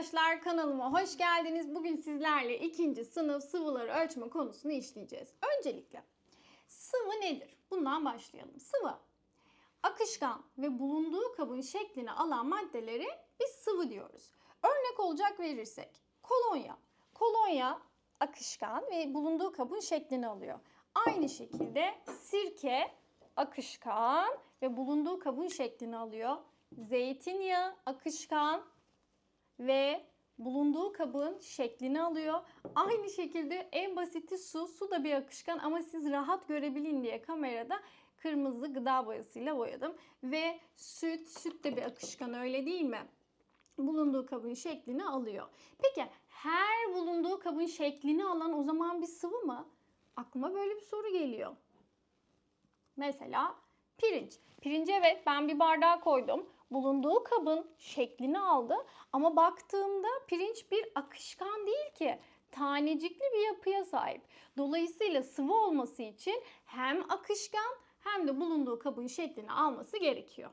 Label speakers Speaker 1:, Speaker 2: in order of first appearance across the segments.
Speaker 1: arkadaşlar kanalıma hoş geldiniz. Bugün sizlerle ikinci sınıf sıvıları ölçme konusunu işleyeceğiz. Öncelikle sıvı nedir? Bundan başlayalım. Sıvı akışkan ve bulunduğu kabın şeklini alan maddelere biz sıvı diyoruz. Örnek olacak verirsek kolonya. Kolonya akışkan ve bulunduğu kabın şeklini alıyor. Aynı şekilde sirke akışkan ve bulunduğu kabın şeklini alıyor. Zeytinyağı akışkan ve bulunduğu kabın şeklini alıyor. Aynı şekilde en basiti su. Su da bir akışkan ama siz rahat görebilin diye kamerada kırmızı gıda boyasıyla boyadım. Ve süt, süt de bir akışkan öyle değil mi? Bulunduğu kabın şeklini alıyor. Peki her bulunduğu kabın şeklini alan o zaman bir sıvı mı? Aklıma böyle bir soru geliyor. Mesela pirinç. Pirinci evet ben bir bardağa koydum. Bulunduğu kabın şeklini aldı. Ama baktığımda pirinç bir akışkan değil ki. Tanecikli bir yapıya sahip. Dolayısıyla sıvı olması için hem akışkan hem de bulunduğu kabın şeklini alması gerekiyor.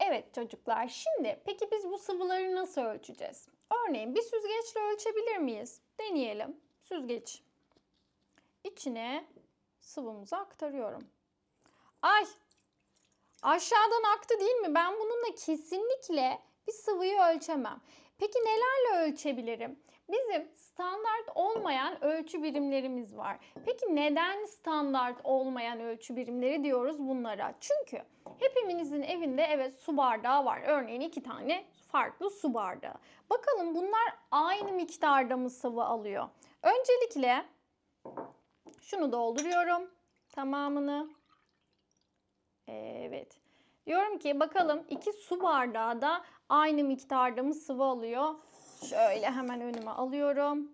Speaker 1: Evet çocuklar şimdi peki biz bu sıvıları nasıl ölçeceğiz? Örneğin bir süzgeçle ölçebilir miyiz? Deneyelim. Süzgeç. İçine sıvımızı aktarıyorum. Ay aşağıdan aktı değil mi? Ben bununla kesinlikle bir sıvıyı ölçemem. Peki nelerle ölçebilirim? Bizim standart olmayan ölçü birimlerimiz var. Peki neden standart olmayan ölçü birimleri diyoruz bunlara? Çünkü hepimizin evinde evet su bardağı var. Örneğin iki tane farklı su bardağı. Bakalım bunlar aynı miktarda mı sıvı alıyor? Öncelikle şunu dolduruyorum tamamını. Evet. Diyorum ki bakalım iki su bardağı da aynı miktarda mı sıvı alıyor? Şöyle hemen önüme alıyorum.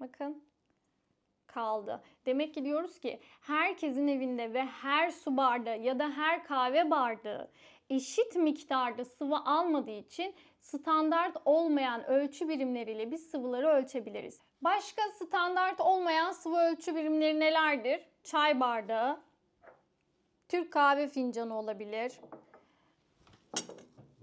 Speaker 1: Bakın kaldı. Demek ki diyoruz ki herkesin evinde ve her su bardağı ya da her kahve bardağı eşit miktarda sıvı almadığı için standart olmayan ölçü birimleriyle biz sıvıları ölçebiliriz. Başka standart olmayan sıvı ölçü birimleri nelerdir? Çay bardağı, Türk kahve fincanı olabilir.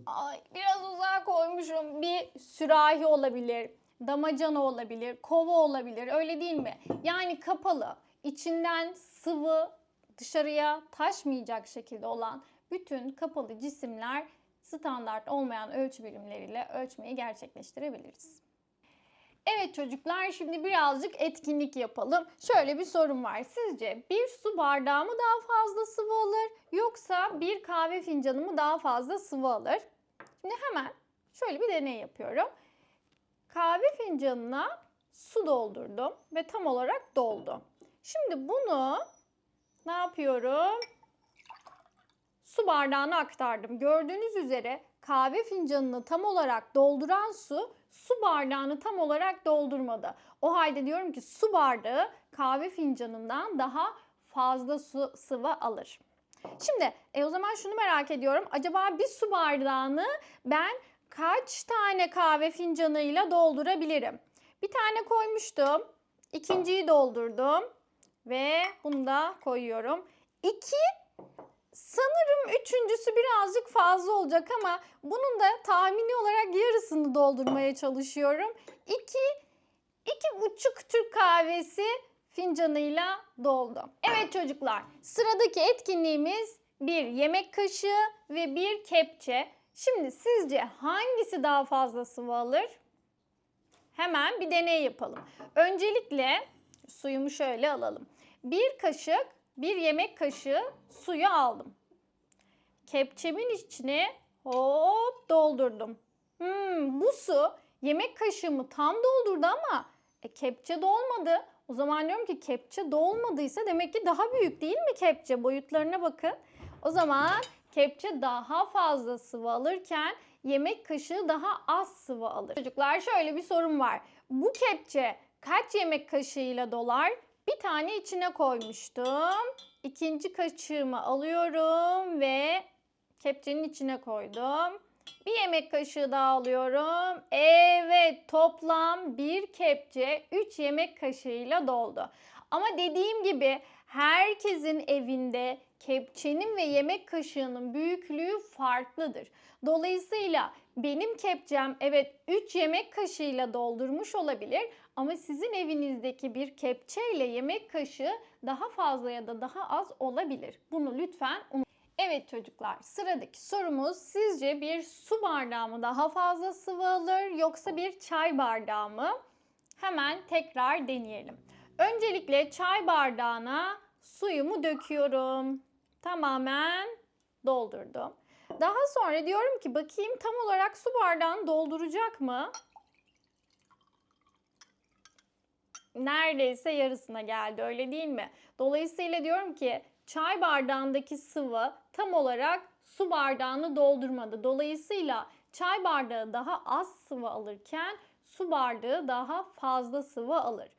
Speaker 1: Ay, biraz uzağa koymuşum. Bir sürahi olabilir, damacana olabilir, kova olabilir. Öyle değil mi? Yani kapalı, içinden sıvı dışarıya taşmayacak şekilde olan bütün kapalı cisimler standart olmayan ölçü birimleriyle ölçmeyi gerçekleştirebiliriz. Evet çocuklar şimdi birazcık etkinlik yapalım. Şöyle bir sorum var. Sizce bir su bardağı mı daha fazla sıvı alır yoksa bir kahve fincanı mı daha fazla sıvı alır? Şimdi hemen şöyle bir deney yapıyorum. Kahve fincanına su doldurdum ve tam olarak doldu. Şimdi bunu ne yapıyorum? Su bardağına aktardım. Gördüğünüz üzere kahve fincanını tam olarak dolduran su su bardağını tam olarak doldurmadı. O halde diyorum ki su bardağı kahve fincanından daha fazla su sıvı alır. Şimdi e, o zaman şunu merak ediyorum. Acaba bir su bardağını ben kaç tane kahve fincanıyla doldurabilirim? Bir tane koymuştum. İkinciyi doldurdum. Ve bunu da koyuyorum. İki Sanırım üçüncüsü birazcık fazla olacak ama bunun da tahmini olarak yarısını doldurmaya çalışıyorum. İki, iki buçuk Türk kahvesi fincanıyla doldu. Evet çocuklar sıradaki etkinliğimiz bir yemek kaşığı ve bir kepçe. Şimdi sizce hangisi daha fazla sıvı alır? Hemen bir deney yapalım. Öncelikle suyumu şöyle alalım. Bir kaşık, bir yemek kaşığı suyu aldım. Kepçemin içine hop doldurdum. Hmm, bu su yemek kaşığımı tam doldurdu ama e, kepçe dolmadı. O zaman diyorum ki kepçe dolmadıysa demek ki daha büyük değil mi kepçe? Boyutlarına bakın. O zaman kepçe daha fazla sıvı alırken yemek kaşığı daha az sıvı alır. Çocuklar şöyle bir sorum var. Bu kepçe kaç yemek kaşığıyla dolar? Bir tane içine koymuştum. İkinci kaşığımı alıyorum ve kepçenin içine koydum. Bir yemek kaşığı daha alıyorum. Evet toplam bir kepçe 3 yemek kaşığıyla doldu. Ama dediğim gibi herkesin evinde kepçenin ve yemek kaşığının büyüklüğü farklıdır. Dolayısıyla benim kepçem evet 3 yemek kaşığıyla doldurmuş olabilir ama sizin evinizdeki bir kepçeyle yemek kaşığı daha fazla ya da daha az olabilir. Bunu lütfen unutmayın. Evet çocuklar sıradaki sorumuz sizce bir su bardağı mı daha fazla sıvı alır yoksa bir çay bardağı mı? Hemen tekrar deneyelim. Öncelikle çay bardağına suyumu döküyorum. Tamamen doldurdum. Daha sonra diyorum ki bakayım tam olarak su bardağını dolduracak mı? Neredeyse yarısına geldi öyle değil mi? Dolayısıyla diyorum ki çay bardağındaki sıvı tam olarak su bardağını doldurmadı. Dolayısıyla çay bardağı daha az sıvı alırken su bardağı daha fazla sıvı alır.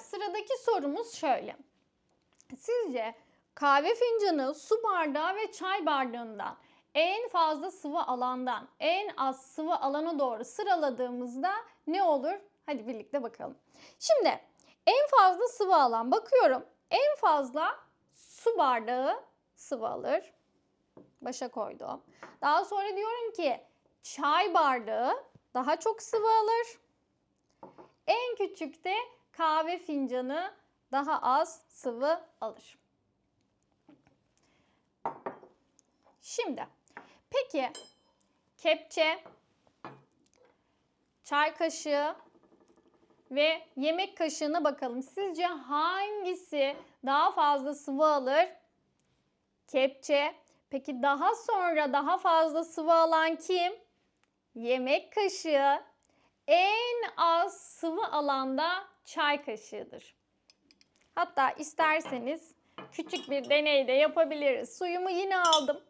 Speaker 1: Sıradaki sorumuz şöyle. Sizce kahve fincanı su bardağı ve çay bardağından en fazla sıvı alandan en az sıvı alana doğru sıraladığımızda ne olur? Hadi birlikte bakalım. Şimdi en fazla sıvı alan bakıyorum. En fazla su bardağı sıvı alır. Başa koydum. Daha sonra diyorum ki çay bardağı daha çok sıvı alır. En küçük de kahve fincanı daha az sıvı alır. Şimdi peki kepçe, çay kaşığı ve yemek kaşığına bakalım. Sizce hangisi daha fazla sıvı alır? Kepçe. Peki daha sonra daha fazla sıvı alan kim? Yemek kaşığı. En az sıvı alanda çay kaşığıdır. Hatta isterseniz küçük bir deney de yapabiliriz. Suyumu yine aldım.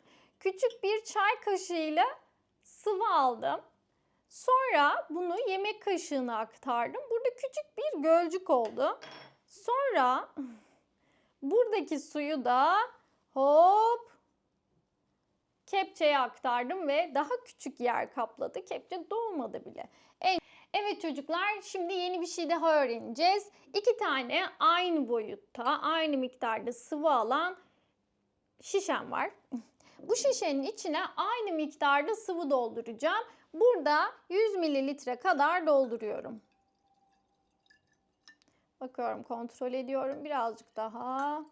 Speaker 1: Küçük bir çay kaşığıyla sıvı aldım. Sonra bunu yemek kaşığına aktardım. Burada küçük bir gölcük oldu. Sonra buradaki suyu da hop kepçeye aktardım ve daha küçük yer kapladı. Kepçe dolmadı bile. Evet çocuklar şimdi yeni bir şey daha öğreneceğiz. İki tane aynı boyutta, aynı miktarda sıvı alan şişem var. Bu şişenin içine aynı miktarda sıvı dolduracağım. Burada 100 mililitre kadar dolduruyorum. Bakıyorum, kontrol ediyorum. Birazcık daha.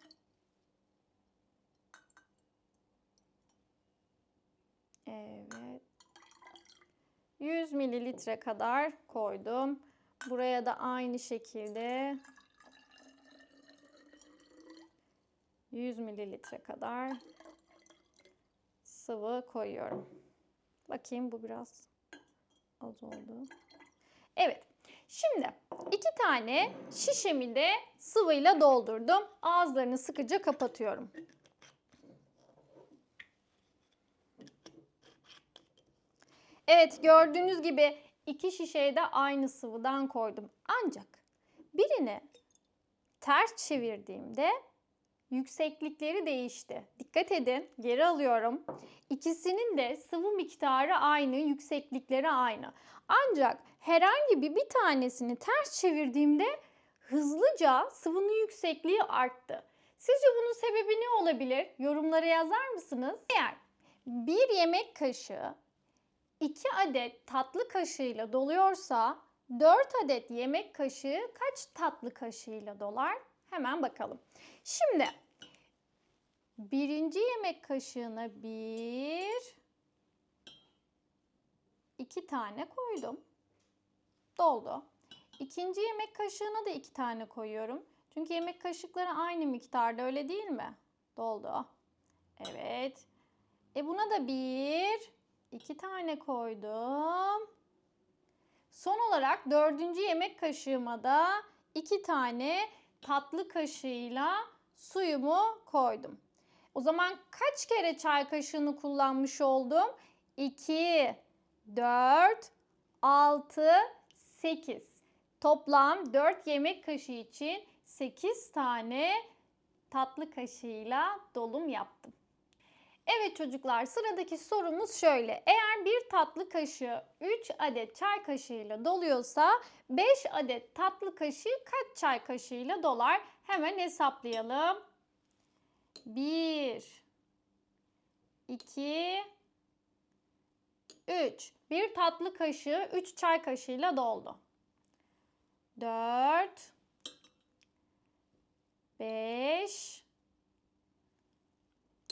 Speaker 1: Evet. 100 mililitre kadar koydum. Buraya da aynı şekilde 100 mililitre kadar sıvı koyuyorum. Bakayım bu biraz az oldu. Evet. Şimdi iki tane şişemi de sıvıyla doldurdum. Ağızlarını sıkıca kapatıyorum. Evet gördüğünüz gibi iki şişeyi de aynı sıvıdan koydum. Ancak birini ters çevirdiğimde yükseklikleri değişti. Dikkat edin geri alıyorum. İkisinin de sıvı miktarı aynı, yükseklikleri aynı. Ancak herhangi bir bir tanesini ters çevirdiğimde hızlıca sıvının yüksekliği arttı. Sizce bunun sebebi ne olabilir? Yorumlara yazar mısınız? Eğer bir yemek kaşığı 2 adet tatlı kaşığıyla doluyorsa 4 adet yemek kaşığı kaç tatlı kaşığıyla dolar? Hemen bakalım. Şimdi birinci yemek kaşığına bir, iki tane koydum. Doldu. İkinci yemek kaşığına da iki tane koyuyorum. Çünkü yemek kaşıkları aynı miktarda öyle değil mi? Doldu. Evet. E buna da bir, iki tane koydum. Son olarak dördüncü yemek kaşığıma da iki tane tatlı kaşığıyla suyumu koydum. O zaman kaç kere çay kaşığını kullanmış oldum? 2, 4, 6, 8. Toplam 4 yemek kaşığı için 8 tane tatlı kaşığıyla dolum yaptım. Evet çocuklar sıradaki sorumuz şöyle. Eğer bir tatlı kaşığı 3 adet çay kaşığıyla doluyorsa 5 adet tatlı kaşığı kaç çay kaşığıyla dolar? Hemen hesaplayalım. 1 2 3 Bir tatlı kaşığı 3 çay kaşığıyla doldu. 4 5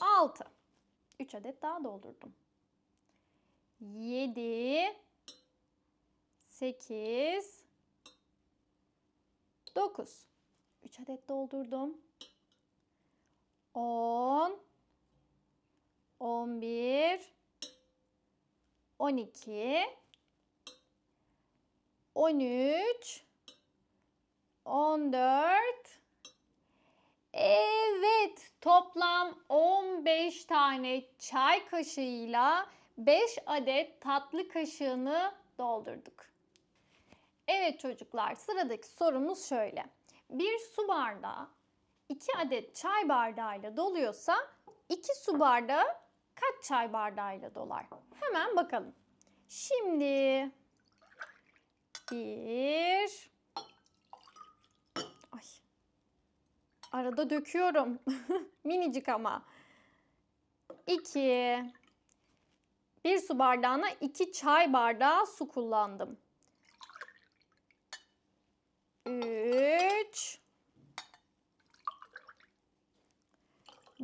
Speaker 1: 6 3 adet daha doldurdum. 7 8 9 3 adet doldurdum. 10 11 12 13 14 Evet, toplam 15 tane çay kaşığıyla 5 adet tatlı kaşığını doldurduk. Evet çocuklar, sıradaki sorumuz şöyle. Bir su bardağı 2 adet çay bardağıyla doluyorsa 2 su bardağı kaç çay bardağıyla dolar? Hemen bakalım. Şimdi 1 Arada döküyorum. Minicik ama. 2 Bir su bardağına 2 çay bardağı su kullandım. 3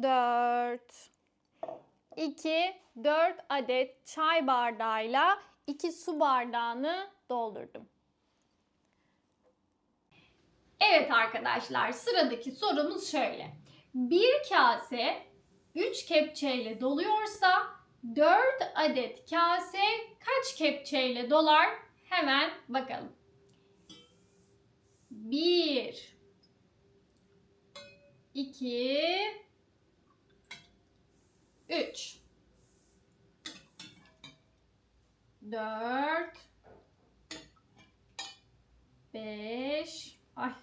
Speaker 1: 4 2 4 adet çay bardağıyla 2 su bardağını doldurdum. Evet arkadaşlar sıradaki sorumuz şöyle. Bir kase 3 kepçeyle doluyorsa 4 adet kase kaç kepçeyle dolar? Hemen bakalım. 1 2 3 4 5 Ay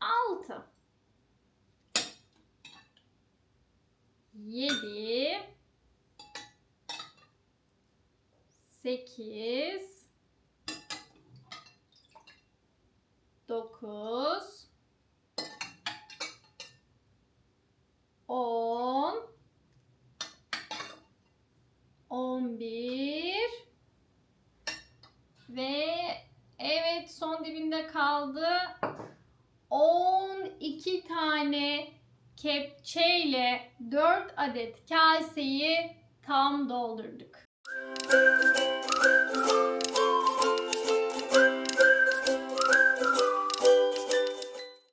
Speaker 1: 6 7 8 9 kepçeyle 4 adet kaseyi tam doldurduk. Müzik